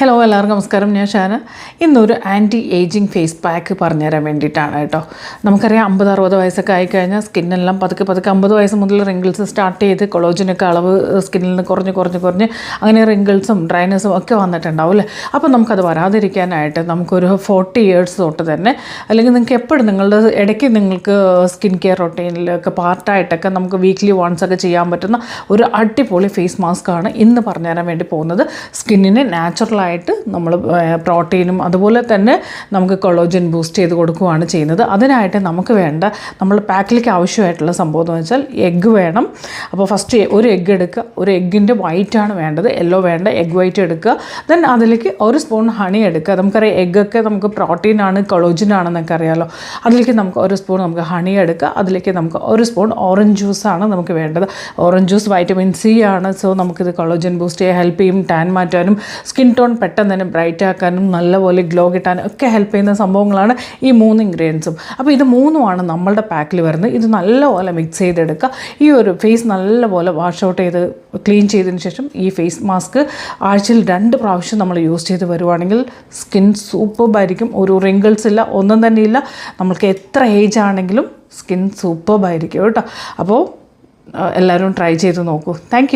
Hello എല്ലാവർക്കും നമസ്കാരം. ഞാൻ ഷാന. ഇന്നൊരു ആന്റി ഏജിങ് ഫേസ് പാക്ക് പറഞ്ഞു തരാൻ വേണ്ടിയിട്ടാണ് കേട്ടോ. നമുക്കറിയാം അമ്പത് അറുപത് വയസ്സൊക്കെ ആയിക്കഴിഞ്ഞാൽ സ്കിന്നെല്ലാം പതുക്കെ പതുക്കെ അമ്പത് വയസ്സ് മുതൽ റിങ്കിൾസ് സ്റ്റാർട്ട് ചെയ്ത് കൊളോജിനൊക്കെ അളവ് സ്കിന്നിൽ നിന്ന് കുറഞ്ഞ് കുറഞ്ഞ് കുറഞ്ഞ് അങ്ങനെ റിങ്കിൾസും ഡ്രൈനസും ഒക്കെ വന്നിട്ടുണ്ടാവും അല്ലേ? അപ്പോൾ നമുക്കത് വരാതിരിക്കാനായിട്ട് നമുക്കൊരു ഫോർട്ടി ഇയേഴ്സ് തൊട്ട് തന്നെ അല്ലെങ്കിൽ നിങ്ങൾക്ക് എപ്പോഴും നിങ്ങളുടെ ഇടയ്ക്ക് നിങ്ങൾക്ക് സ്കിൻ കെയർ റൊട്ടീനിലൊക്കെ പാർട്ടായിട്ടൊക്കെ നമുക്ക് വീക്ക്ലി വൺസ് ഒക്കെ ചെയ്യാൻ പറ്റുന്ന ഒരു അടിപൊളി ഫേസ് മാസ്ക് ആണ് ഇന്ന് പറഞ്ഞുതരാൻ വേണ്ടി പോകുന്നത്. സ്കിന്നിന് നാച്ചുറലായിട്ട് നമ്മൾ പ്രോട്ടീനും അതുപോലെ തന്നെ നമുക്ക് കൊളോജൻ ബൂസ്റ്റ് ചെയ്ത് കൊടുക്കുകയാണ് ചെയ്യുന്നത്. അതിനായിട്ട് നമുക്ക് വേണ്ട നമ്മൾ പാക്കിലേക്ക് ആവശ്യമായിട്ടുള്ള സംഭവം എന്ന് വെച്ചാൽ എഗ്ഗ് വേണം. അപ്പോൾ ഫസ്റ്റ് ഒരു എഗ്ഗ് എടുക്കുക. ഒരു എഗ്ഗിന്റെ വൈറ്റാണ് വേണ്ടത്. യെല്ലോ വേണ്ട. എഗ്ഗ് വൈറ്റ് എടുക്കുക. ദെൻ അതിലേക്ക് ഒരു സ്പൂൺ ഹണി എടുക്കുക. നമുക്കറിയാം എഗ്ഗൊക്കെ നമുക്ക് പ്രോട്ടീനാണ് കൊളോജിനാണെന്നൊക്കെ അറിയാമല്ലോ അതിലേക്ക് നമുക്ക് ഒരു സ്പൂൺ നമുക്ക് ഹണി എടുക്കുക. അതിലേക്ക് നമുക്ക് ഒരു സ്പൂൺ ഓറഞ്ച് ജ്യൂസാണ് നമുക്ക് വേണ്ടത്. ഓറഞ്ച് ജ്യൂസ് വൈറ്റമിൻ സി ആണ്. സോ നമുക്കിത് കൊളോജൻ ബൂസ്റ്റ് ചെയ്യാൻ ഹെൽപ്പ് ചെയ്യും. ടാൻ മാറ്റാനും സ്കിൻ ടോൺ പെട്ടെന്ന് തന്നെ ബ്രൈറ്റ് ആക്കാനും നല്ലപോലെ ഗ്ലോ കിട്ടാനും ഒക്കെ ഹെൽപ്പ് ചെയ്യുന്ന സംഭവങ്ങളാണ് ഈ മൂന്ന് ഇൻഗ്രീഡിയൻസും അപ്പോൾ ഇത് മൂന്നുമാണ് നമ്മളുടെ പാക്കിൽ വരുന്നത്. ഇത് നല്ലപോലെ മിക്സ് ചെയ്തെടുക്കുക. ഈ ഒരു ഫേസ് നല്ലപോലെ വാഷ് ഔട്ട് ചെയ്ത് ക്ലീൻ ചെയ്തതിന് ശേഷം ഈ ഫേസ് മാസ്ക് ആഴ്ചയിൽ രണ്ട് പ്രാവശ്യം നമ്മൾ യൂസ് ചെയ്ത് വരുവാണെങ്കിൽ സ്കിൻ സൂപ്പർബായിരിക്കും ഒരു റിങ്കിൾസ് ഇല്ല ഒന്നും തന്നെ ഇല്ല. നമ്മൾക്ക് എത്ര ഏജ് ആണെങ്കിലും സ്കിൻ സൂപ്പർബായിരിക്കും കേട്ടോ. അപ്പോൾ എല്ലാവരും ട്രൈ ചെയ്ത് നോക്കൂ. താങ്ക്